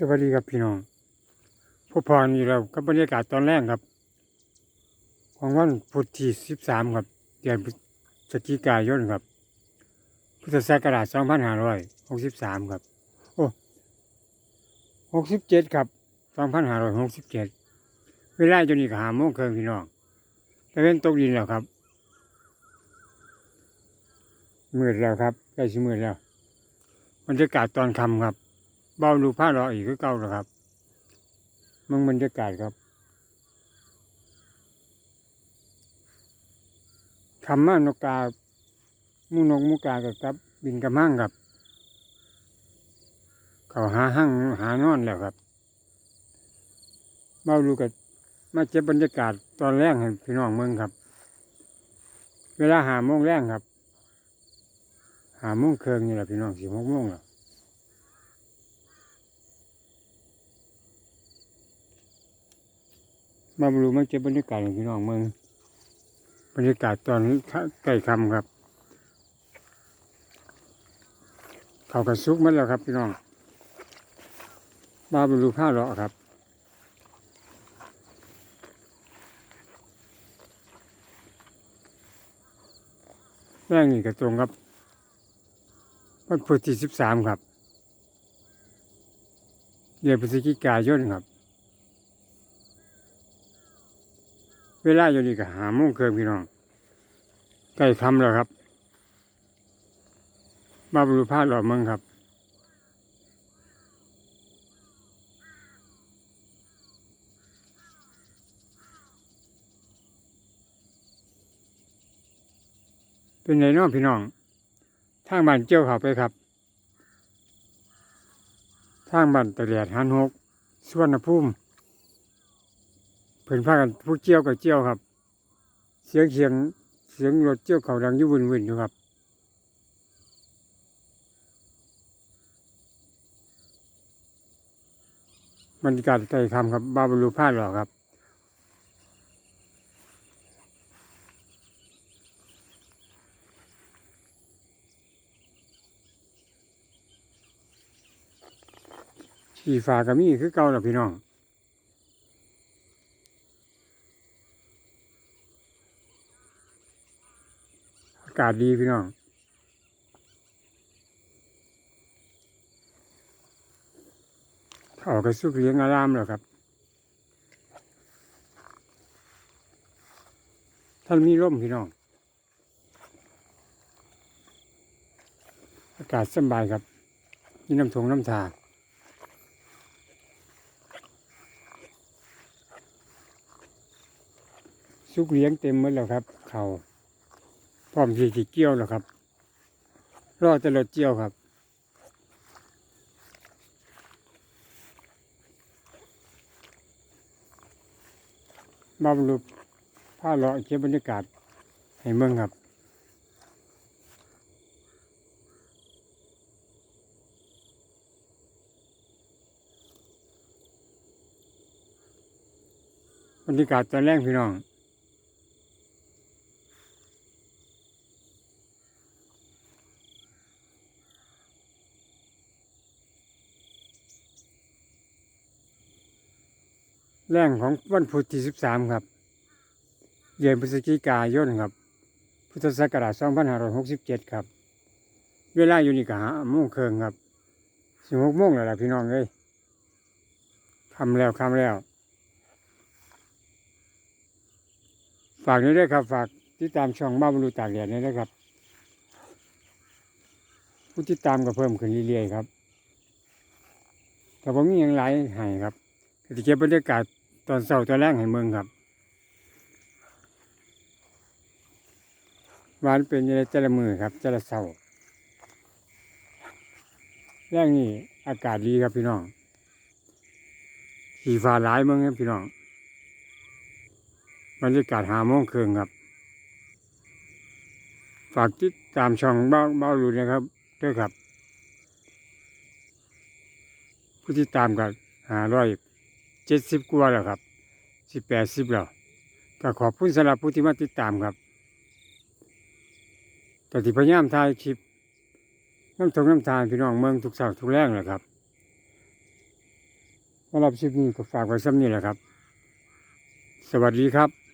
สวัสดีครับพี่น้องพบพรอยู่แล้วกับบรรยากาศตอนแรกครับ ของวันพุธที่สิบสามครับเดือนพฤศจิกายนครับ พุทธศักราชสองพันห้าร้อยหกสิบสามครับ โอ้หกสิบเจ็ดครับสองพันห้าร้อยหกสิบเจ็ดเวลาจนนี้ก็หาโมงครึ่งพี่น้องแต่เป็นตกดินแล้วครับมืดแล้วครับใกล้สิมืดแล้วบรรยากาศตอนค่ำครับ เบาดูผ้าเราอีกคือเก่าแล้วครับมึงบรรยากาศครับคำมานกกามูนกมูกากับกับ บินกระมั่งครับ เขาหาหั่งหานอนแล้วครับเบาดูกับมาเจ็บบรรยากาศตอนแรกให้พี่น้องเมืองครับ เวลาหาโมงแรงครับ หาโมงเคืองนี่แหละพี่น้องสี่โมงโมงแล้ว มาบรูมาเก็บบรรยากาศของพี่น้องเมืองบรรยากาศตอนใกล้ค่ำครับ เขากระซุกมัดแล้วครับพี่น้องมาบรูผ้าเลาะครับแรงนี่กระตรงครับวันพุธที่สิบสามครับเดือนพฤศจิกายนครับ เวลาอยู่นี่ก็หาโมงเกินพี่น้องใกล้คำแล้วครับมาบรูพาดหล่อเมืองครับเป็นไงน้องพี่น้อง ทางบ้านเจียวเขาไปครับ ทางบ้านตะเลียดหันหกสวนภูมิ เพิ่นพากันผู้เจียวกับเจียวครับ เสียงเสียงเสียงรถเจียวเขาดังยุ่วุ่นวุ่นอยู่ครับบรรยากาศใกล้คำครับบาบรูพาดหรอกครับสีฟ้าก็มีคือเก่าแล้วพี่น้องากาศดีพี่น้องเขากระสุกเลี้ยงอารามแล้วครับ ท่านมีร่มพี่น้อง อากาศสบายครับมีน้ำทงน้ำทาสุกเลี้ยงเต็มหมดแล้วครับ เขาพ ร้อมที่จะเกี่ยวแล้วครับรอแต่รถเกี่ยวครับ มาบรรลุผ้าเลาะเก็บบรรยากาศให้เมืองครับบรรยากาศตอนแรกพี่น้อง แรงของวันพุธที่สิบสามครับ เดือนพฤศจิกายนครับ พุทธศักราชสองพันห้าร้อยหกสิบเจ็ดครับ เวลาอยู่นี่ก็หาโมงเคิงครับสิบหกโมงแล้วล่ะพี่น้องเอ้ยคำแล้วคำแล้ว ฝากนี้ด้วยครับ ฝากติดตามช่องบ้าบรรลุตากแดดนี้ด้วยครับ ผู้ติดตามก็เพิ่มขึ้นเรื่อยๆครับแต่ผมมีอย่างไรให้ครับก็จะเก็บบรรยากาศ ตอนเช้าตอนแรกให้เมืองครับวานเป็นยังไงแต่ละมือครับแต่ละเช้าแรกนี่อากาศดีครับพี่น้องสีฟ้าหลายเมืองครับพี่น้องบรรยากาศหาโมงครึ่งครับ ฝากติดตามช่องเบ้าเบ้าดูนะครับด้วยครับ ผู้ที่ตามกันหาร้อย เจ็ดสิบกว่าแล้วครับสิบแปดสิบแล้วก็ขอบคุณสำหรับผู้ที่มาติดตามครับแต่ที่พยายามถ่ายคลิปน้ำทงน้ำทานพี่น้องเมืองทุกสาวทุกแรงแหละครับสำหรับคลิปนี้ก็ฝากไว้ซ้ำนี้แหละครับ สวัสดีครับ